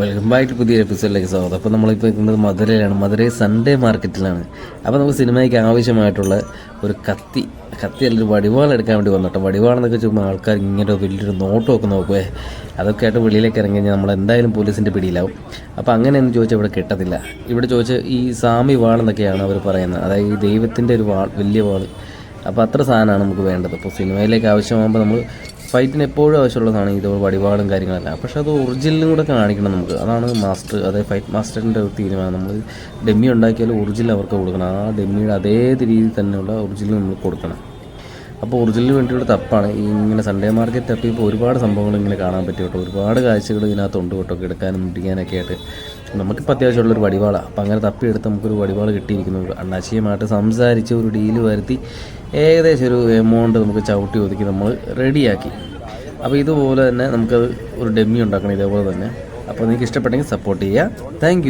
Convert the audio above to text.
Welcome back to പുതിയ എപ്പിസോഡിലേക്ക് സ്വാഗതം. അപ്പോൾ നമ്മളിപ്പോൾ നിൽക്കുന്നത് മധുരയിലാണ്. മധുരൈ സൺഡേ മാർക്കറ്റിലാണ് അപ്പോൾ നമുക്ക് സിനിമയ്ക്ക് ആവശ്യമായിട്ടുള്ള ഒരു കത്തി കത്തി അല്ലെങ്കിൽ വടിവാൾ എടുക്കാൻ വേണ്ടി വന്നിട്ട് വടിവാളെന്നൊക്കെ ചുമ്മാ ആൾക്കാർ ഇങ്ങനെ വലിയൊരു നോട്ടമൊക്കെ നോക്കുവേ. അതൊക്കെ ആയിട്ട് വെളിയിലേക്ക് ഇറങ്ങി കഴിഞ്ഞാൽ നമ്മൾ എന്തായാലും പോലീസിന്റെ പിടിയിലാവും. അപ്പോൾ അങ്ങനെയൊന്നും ചോദിച്ചാൽ ഇവിടെ കിട്ടത്തില്ല. ഇവിടെ ചോദിച്ച് ഈ സാമി വാളെന്നൊക്കെയാണ് അവർ പറയുന്നത്. അതായത് ഈ ദൈവത്തിന്റെ ഒരു വാൾ വലിയ വാൾ. അപ്പോൾ അത്ര സാധനമാണ് നമുക്ക് വേണ്ടത്. അപ്പോൾ സിനിമയിലേക്ക് ആവശ്യമാകുമ്പോൾ നമ്മൾ ഫൈറ്റിന് എപ്പോഴും ആവശ്യമുള്ളതാണ് ഇത് വടിപാടും കാര്യങ്ങളല്ല. പക്ഷെ അത് ഒറിജിനലും കൂടെ കാണിക്കണം നമുക്ക്. അതാണ് മാസ്റ്റർ അതായത് ഫൈറ്റ് മാസ്റ്ററിന്റെ ഒരു തീരുമാനം. നമ്മൾ ഡെമ്മി ഉണ്ടാക്കിയാൽ ഒറിജിനൽ അവർക്ക് കൊടുക്കണം. ആ ഡെമ്മിയുടെ അതേ രീതിയിൽ തന്നെയുള്ള ഒറിജിനൽ നമ്മൾ കൊടുക്കണം. അപ്പോൾ ഒറിജിനലിന് വേണ്ടിയുള്ള തപ്പാണ്. ഇങ്ങനെ സൺഡേ മാർക്കറ്റ് തപ്പിയപ്പോൾ ഒരുപാട് സംഭവങ്ങൾ ഇങ്ങനെ കാണാൻ പറ്റും കേട്ടോ. ഒരുപാട് കാഴ്ചകൾ ഇതിനകത്തുണ്ട് കേട്ടോ. എടുക്കാനും മുട്ടിക്കാനൊക്കെ ആയിട്ട്. നമുക്കിപ്പോൾ അത്യാവശ്യമുള്ളൊരു വടിവാളാണ് അപ്പോൾ അങ്ങനെ തപ്പിയെടുത്ത് നമുക്കൊരു വടിവാൾ കിട്ടിയിരിക്കുന്നു. അണ്ണാശിയുമായിട്ട് സംസാരിച്ച് ഒരു ഡീൽ വരുത്തി ഏകദേശം ഒരു എമൗണ്ട് നമുക്ക് ചവിട്ടി ഒതുക്കി നമ്മൾ റെഡിയാക്കി അപ്പോൾ ഇതുപോലെ തന്നെ നമുക്കത് ഒരു ഡെമ്മി ഉണ്ടാക്കണം ഇതേപോലെ തന്നെ. അപ്പോൾ നിങ്ങൾക്ക് ഇഷ്ടപ്പെട്ടെങ്കിൽ സപ്പോർട്ട് ചെയ്യുക താങ്ക്